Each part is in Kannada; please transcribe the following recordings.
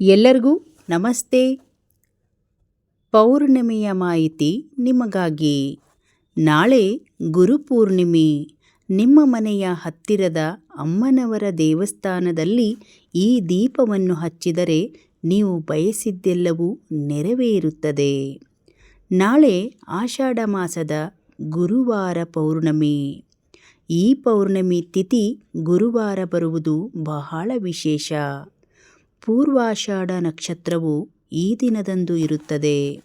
ಎಲ್ಲರಿಗೂ ನಮಸ್ತೆ. ಪೌರ್ಣಿಮೆಯ ಮಾಹಿತಿ ನಿಮಗಾಗಿ. ನಾಳೆ ಗುರುಪೂರ್ಣಿಮೆ. ನಿಮ್ಮ ಮನೆಯ ಹತ್ತಿರದ ಅಮ್ಮನವರ ದೇವಸ್ಥಾನದಲ್ಲಿ ಈ ದೀಪವನ್ನು ಹಚ್ಚಿದರೆ ನೀವು ಬಯಸಿದ್ದೆಲ್ಲವೂ ನೆರವೇರುತ್ತದೆ. ನಾಳೆ ಆಷಾಢ ಮಾಸದ ಗುರುವಾರ ಪೌರ್ಣಮಿ. ಈ ಪೌರ್ಣಮಿ ತಿಥಿ ಗುರುವಾರ ಬರುವುದು ಬಹಳ ವಿಶೇಷ. ಪೂರ್ವಾಷಾಢ ನಕ್ಷತ್ರವು ಈ ದಿನದಂದು ಇರುತ್ತದೆ.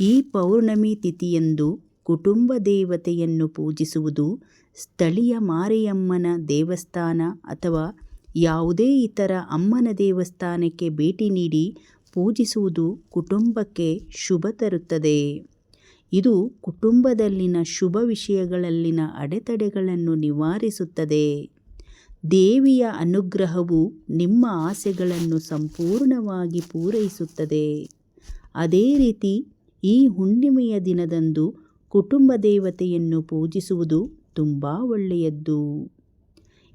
ಈ ಪೌರ್ಣಮಿ ತಿಥಿಯಂದು ಕುಟುಂಬ ದೇವತೆಯನ್ನು ಪೂಜಿಸುವುದು ಸ್ಥಳೀಯ ಮಾರಿಯಮ್ಮನ ದೇವಸ್ಥಾನ ಅಥವಾ ಯಾವುದೇ ಇತರ ಅಮ್ಮನ ದೇವಸ್ಥಾನಕ್ಕೆ ಭೇಟಿ ನೀಡಿ ಪೂಜಿಸುವುದು ಕುಟುಂಬಕ್ಕೆ ಶುಭ ತರುತ್ತದೆ. ಇದು ಕುಟುಂಬದಲ್ಲಿನ ಶುಭ ವಿಷಯಗಳಲ್ಲಿನ ಅಡೆತಡೆಗಳನ್ನು ನಿವಾರಿಸುತ್ತದೆ. ದೇವಿಯ ಅನುಗ್ರಹವು ನಿಮ್ಮ ಆಸೆಗಳನ್ನು ಸಂಪೂರ್ಣವಾಗಿ ಪೂರೈಸುತ್ತದೆ. ಅದೇ ರೀತಿ ಈ ಹುಣ್ಣಿಮೆಯ ದಿನದಂದು ಕುಟುಂಬ ದೇವತೆಯನ್ನು ಪೂಜಿಸುವುದು ತುಂಬ ಒಳ್ಳೆಯದ್ದು.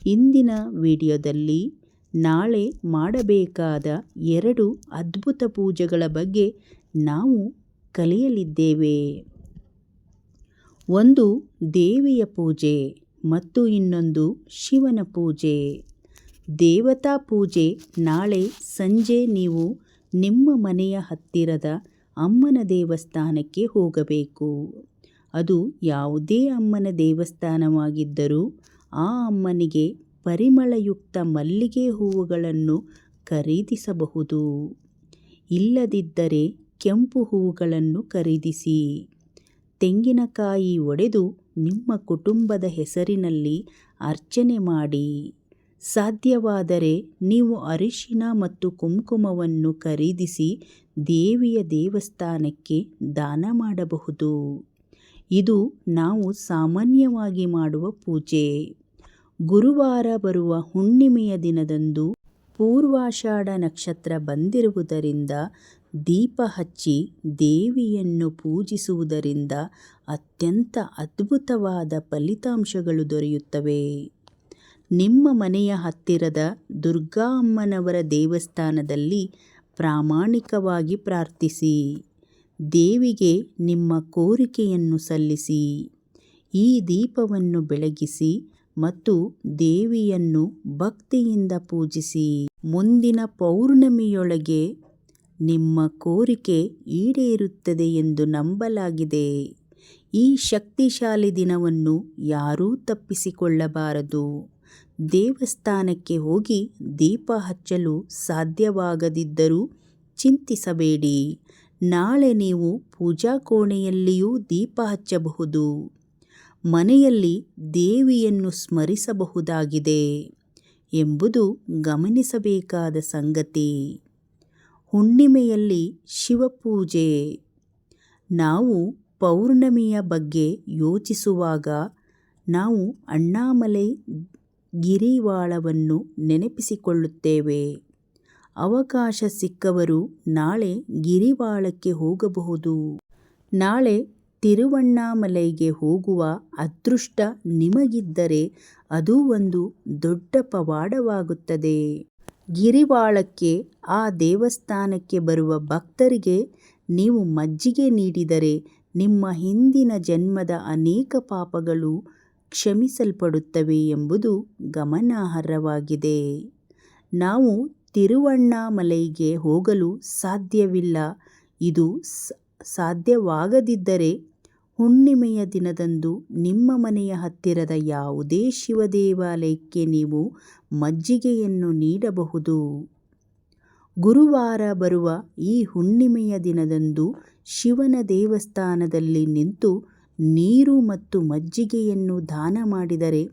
ಇಂದಿನ ವಿಡಿಯೋದಲ್ಲಿ ನಾಳೆ ಮಾಡಬೇಕಾದ ಎರಡು ಅದ್ಭುತ ಪೂಜೆಗಳ ಬಗ್ಗೆ ನಾವು ಕಲಿಯಲಿದ್ದೇವೆ. ಒಂದು ದೇವಿಯ ಪೂಜೆ. ಮತ್ತು ಇನ್ನೊಂದು ಶಿವನ ಪೂಜೆ. ದೇವತಾ ಪೂಜೆ ನಾಳೆ ಸಂಜೆ ನೀವು ನಿಮ್ಮ ಮನೆಯ ಹತ್ತಿರದ ಅಮ್ಮನ ದೇವಸ್ಥಾನಕ್ಕೆ ಹೋಗಬೇಕು. ಅದು ಯಾವುದೇ ಅಮ್ಮನ ದೇವಸ್ಥಾನವಾಗಿದ್ದರೂ ಆ ಅಮ್ಮನಿಗೆ ಪರಿಮಳಯುಕ್ತ ಮಲ್ಲಿಗೆ ಹೂವುಗಳನ್ನು ಖರೀದಿಸಬಹುದು. ಇಲ್ಲದಿದ್ದರೆ ಕೆಂಪು ಹೂವುಗಳನ್ನು ಖರೀದಿಸಿ. ತೆಂಗಿನಕಾಯಿ ಒಡೆದು ನಿಮ್ಮ ಕುಟುಂಬದ ಹೆಸರಿನಲ್ಲಿ ಅರ್ಚನೆ ಮಾಡಿ. ಸಾಧ್ಯವಾದರೆ ನೀವು ಅರಿಶಿನ ಮತ್ತು ಕುಂಕುಮವನ್ನು ಖರೀದಿಸಿ ದೇವಿಯ ದೇವಸ್ಥಾನಕ್ಕೆ ದಾನ ಮಾಡಬಹುದು. ಇದು ನಾವು ಸಾಮಾನ್ಯವಾಗಿ ಮಾಡುವ ಪೂಜೆ. ಗುರುವಾರ ಬರುವ ಹುಣ್ಣಿಮೆಯ ದಿನದಂದು ಪೂರ್ವಾಷಾಢ ನಕ್ಷತ್ರ ಬಂದಿರುವುದರಿಂದ ದೀಪ ಹಚ್ಚಿ ದೇವಿಯನ್ನು ಪೂಜಿಸುವುದರಿಂದ ಅತ್ಯಂತ ಅದ್ಭುತವಾದ ಫಲಿತಾಂಶಗಳು ದೊರೆಯುತ್ತವೆ. ನಿಮ್ಮ ಮನೆಯ ಹತ್ತಿರದ ದುರ್ಗಾ ಅಮ್ಮನವರ ದೇವಸ್ಥಾನದಲ್ಲಿ ಪ್ರಾಮಾಣಿಕವಾಗಿ ಪ್ರಾರ್ಥಿಸಿ. ದೇವಿಗೆ ನಿಮ್ಮ ಕೋರಿಕೆಯನ್ನು ಸಲ್ಲಿಸಿ. ಈ ದೀಪವನ್ನು ಬೆಳಗಿಸಿ ಮತ್ತು ದೇವಿಯನ್ನು ಭಕ್ತಿಯಿಂದ ಪೂಜಿಸಿ. ಮುಂದಿನ ಪೌರ್ಣಮಿಯೊಳಗೆ ನಿಮ್ಮ ಕೋರಿಕೆ ಈಡೇರುತ್ತದೆ ಎಂದು ನಂಬಲಾಗಿದೆ. ಈ ಶಕ್ತಿಶಾಲಿ ದಿನವನ್ನು ಯಾರೂ ತಪ್ಪಿಸಿಕೊಳ್ಳಬಾರದು. ದೇವಸ್ಥಾನಕ್ಕೆ ಹೋಗಿ ದೀಪ ಹಚ್ಚಲು ಸಾಧ್ಯವಾಗದಿದ್ದರೂ ಚಿಂತಿಸಬೇಡಿ. ನಾಳೆ ನೀವು ಪೂಜಾ ಕೋಣೆಯಲ್ಲಿಯೂ ದೀಪ ಹಚ್ಚಬಹುದು. ಮನೆಯಲ್ಲಿ ದೇವಿಯನ್ನು ಸ್ಮರಿಸಬಹುದಾಗಿದೆ ಎಂಬುದು ಗಮನಿಸಬೇಕಾದ ಸಂಗತಿ. ಹುಣ್ಣಿಮೆಯಲ್ಲಿ ಶಿವಪೂಜೆ. ನಾವು ಪೌರ್ಣಮಿಯ ಬಗ್ಗೆ ಯೋಚಿಸುವಾಗ ನಾವು ಅಣ್ಣಾಮಲೈ ಗಿರಿವಾಳವನ್ನು ನೆನಪಿಸಿಕೊಳ್ಳುತ್ತೇವೆ. ಅವಕಾಶ ಸಿಕ್ಕವರು ನಾಳೆ ಗಿರಿವಾಳಕ್ಕೆ ಹೋಗಬಹುದು. ನಾಳೆ ತಿರುವಣ್ಣಾಮಲೈಗೆ ಹೋಗುವ ಅದೃಷ್ಟ ನಿಮಗಿದ್ದರೆ ಅದು ಒಂದು ದೊಡ್ಡ ಪವಾಡವಾಗುತ್ತದೆ. ಗಿರಿವಾಳಕ್ಕೆ, ಆ ದೇವಸ್ಥಾನಕ್ಕೆ ಬರುವ ಭಕ್ತರಿಗೆ ನೀವು ಮಜ್ಜಿಗೆ ನೀಡಿದರೆ ನಿಮ್ಮ ಹಿಂದಿನ ಜನ್ಮದ ಅನೇಕ ಪಾಪಗಳು ಕ್ಷಮಿಸಲ್ಪಡುತ್ತವೆ ಎಂಬುದು ಗಮನಾರ್ಹವಾಗಿದೆ. ನಾವು ತಿರುವಣ್ಣಾಮಲೈಗೆ ಹೋಗಲು ಸಾಧ್ಯವಿಲ್ಲ. ಇದು ಸಾಧ್ಯವಾಗದಿದ್ದರೆ ಹುಣ್ಣಿಮೆಯ ದಿನದಂದು ನಿಮ್ಮ ಮನೆಯ ಹತ್ತಿರದ ಯಾವುದೇ ಶಿವ ದೇವಾಲಯಕ್ಕೆ ನೀವು ಮಜ್ಜಿಗೆಯನ್ನು ನೀಡಬಹುದು. ಗುರುವಾರ ಬರುವ ಈ ಹುಣ್ಣಿಮೆಯ ದಿನದಂದು ಶಿವನ ದೇವಸ್ಥಾನದಲ್ಲಿ ನಿಂತು ನೀರು ಮತ್ತು ಮಜ್ಜಿಗೆಯನ್ನು ದಾನ ಮಾಡಿದರೆ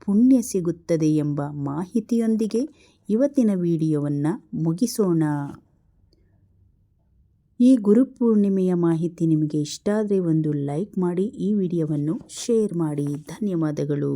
ಪುಣ್ಯ ಸಿಗುತ್ತದೆ ಎಂಬ ಮಾಹಿತಿಯೊಂದಿಗೆ ಇವತ್ತಿನ ವಿಡಿಯೋವನ್ನು ಮುಗಿಸೋಣ. ಈ ಗುರುಪೂರ್ಣಿಮೆಯ ಮಾಹಿತಿ ನಿಮಗೆ ಇಷ್ಟ ಆದರೆ ಒಂದು ಲೈಕ್ ಮಾಡಿ ಈ ವಿಡಿಯೋವನ್ನು ಶೇರ್ ಮಾಡಿ. ಧನ್ಯವಾದಗಳು.